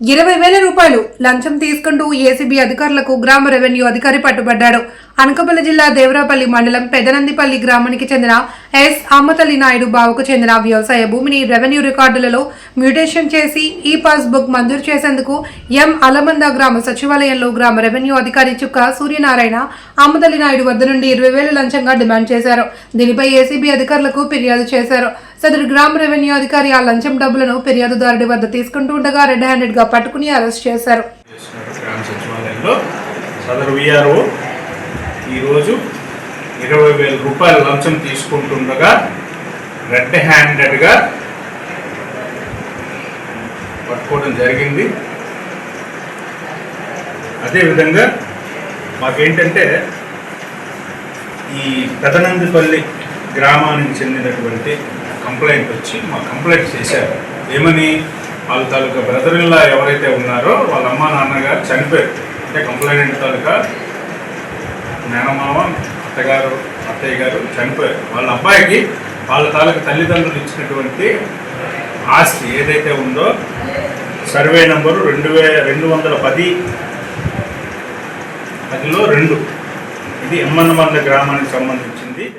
ఇరవై వేల రూపాయలు లంచం తీసుకుంటూ ఏసీబీ అధికారులకు గ్రామ రెవెన్యూ అధికారి పట్టుబడ్డాడు. అనకాపల్లి జిల్లా దేవరాపల్లి మండలం పెదనందిపల్లి గ్రామానికి చెందిన ఎస్. అమ్మతల్లి నాయుడు బావుకు చెందిన వ్యవసాయ భూమిని రెవెన్యూ రికార్డులలో మ్యూటేషన్ చేసి ఈ పాస్బుక్ మంజూరు చేసేందుకు ఎం. అలమంద గ్రామ సచివాలయంలో గ్రామ రెవెన్యూ అధికారి చుక్క సూర్యనారాయణ అమ్మతల్లి నాయుడు వద్ద నుండి ఇరవై వేలు లంచంగా డిమాండ్ చేశారు. దీనిపై ఏసీబీ అధికారులకు ఫిర్యాదు చేశారు. సదరు గ్రామ రెవెన్యూ అధికారి ఆ లంచం డబ్బులను ఫిర్యాదుదారుడి వద్ద తీసుకుంటూ ఉండగా రెడ్ హ్యాండెడ్గా పట్టుకుని అరెస్ట్ చేశారు. సదరు విఆర్ఓ ఈరోజు ఇరవై వేల రూపాయల లంచం తీసుకుంటుండగా రెడ్ హ్యాండెడ్గా పట్టుకోవడం జరిగింది. అదేవిధంగా మాకేంటంటే ఈ పెదనందిపల్లి గ్రామానికి చెందినటువంటి కంప్లైంట్ వచ్చి మా కంప్లైంట్ చేశారు. ఏమని? వాళ్ళ తాలూకా బ్రదర్ ఇలా ఎవరైతే ఉన్నారో వాళ్ళ అమ్మ నాన్నగారు చనిపోయారు. అంటే కంప్లైంట్ తాలూకా మేనమామ అత్తగారు అత్తయ్య గారు చనిపోయారు. వాళ్ళ అబ్బాయికి వాళ్ళ తాలూకు తల్లిదండ్రులు ఇచ్చినటువంటి ఆస్తి ఏదైతే ఉందో సర్వే నంబరు రెండు వే రెండు వందల పది పదిలో రెండు. ఇది ఎమ్మన్నమంద గ్రామానికి సంబంధించి